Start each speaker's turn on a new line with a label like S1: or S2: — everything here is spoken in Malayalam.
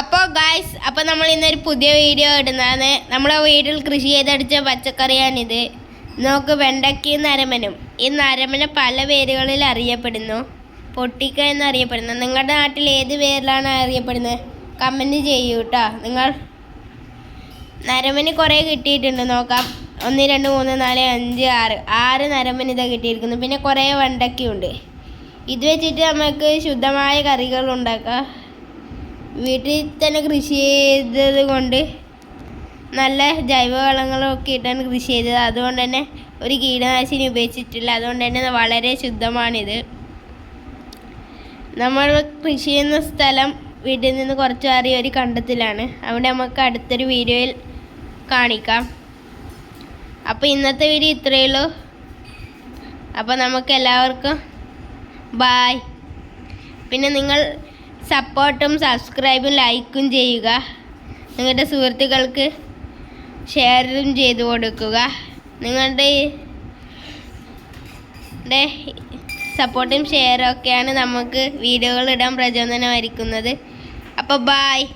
S1: അപ്പോൾ ഗായ്സ് അപ്പോൾ നമ്മൾ ഇന്നൊരു പുതിയ വീഡിയോ ഇടുന്നതാണ്. നമ്മുടെ വീട്ടിൽ കൃഷി ചെയ്തടിച്ച പച്ചക്കറിയാണിത്. നോക്ക് വെണ്ടയ്ക്കയും നരമനും. ഈ നരമന പല പേരുകളിൽ അറിയപ്പെടുന്നു. പൊട്ടിക്ക എന്നറിയപ്പെടുന്നു. നിങ്ങളുടെ നാട്ടിൽ ഏത് പേരിലാണ് അറിയപ്പെടുന്നത്? കമന്റ് ചെയ്യൂ കേട്ടോ നിങ്ങൾ നരമന് കുറേ കിട്ടിയിട്ടുണ്ട്. നോക്കാം. ഒന്ന് രണ്ട് മൂന്ന് നാല് അഞ്ച് ആറ്. ആറ് നരമന് ഇതാ കിട്ടിയിരിക്കുന്നു. പിന്നെ കുറേ വെണ്ടയ്ക്കയുണ്ട് ഇത് വെച്ചിട്ട് നമുക്ക് ശുദ്ധമായ കറികൾ ഉണ്ടാക്കാം. വീട്ടിൽ തന്നെ കൃഷി ചെയ്തത് കൊണ്ട് നല്ല ജൈവവളങ്ങളൊക്കെ ഇട്ടാണ് കൃഷി ചെയ്തത്. അതുകൊണ്ട് തന്നെ ഒരു കീടനാശിനി ഉപയോഗിച്ചിട്ടില്ല. അതുകൊണ്ട് തന്നെ വളരെ ശുദ്ധമാണിത്. നമ്മൾ കൃഷി ചെയ്യുന്ന സ്ഥലം വീട്ടിൽ നിന്ന് കുറച്ച് മാറി ഒരു കണ്ടത്തിലാണ്. അവിടെ നമുക്ക് അടുത്തൊരു വീഡിയോയിൽ കാണിക്കാം. അപ്പോൾ ഇന്നത്തെ വീഡിയോ ഇത്രയേ ഉള്ളൂ. അപ്പോൾ നമുക്ക് എല്ലാവർക്കും ബായ്. പിന്നെ നിങ്ങൾ സപ്പോർട്ടും സബ്സ്ക്രൈബും ലൈക്കും ചെയ്യുക. നിങ്ങളുടെ സുഹൃത്തുക്കൾക്ക് ഷെയറും ചെയ്തു കൊടുക്കുക. നിങ്ങളുടെ സപ്പോർട്ടും ഷെയറും ഒക്കെയാണ് നമുക്ക് വീഡിയോകൾ ഇടാൻ പ്രചോദനമായിരിക്കുന്നത് അപ്പോൾ ബായ്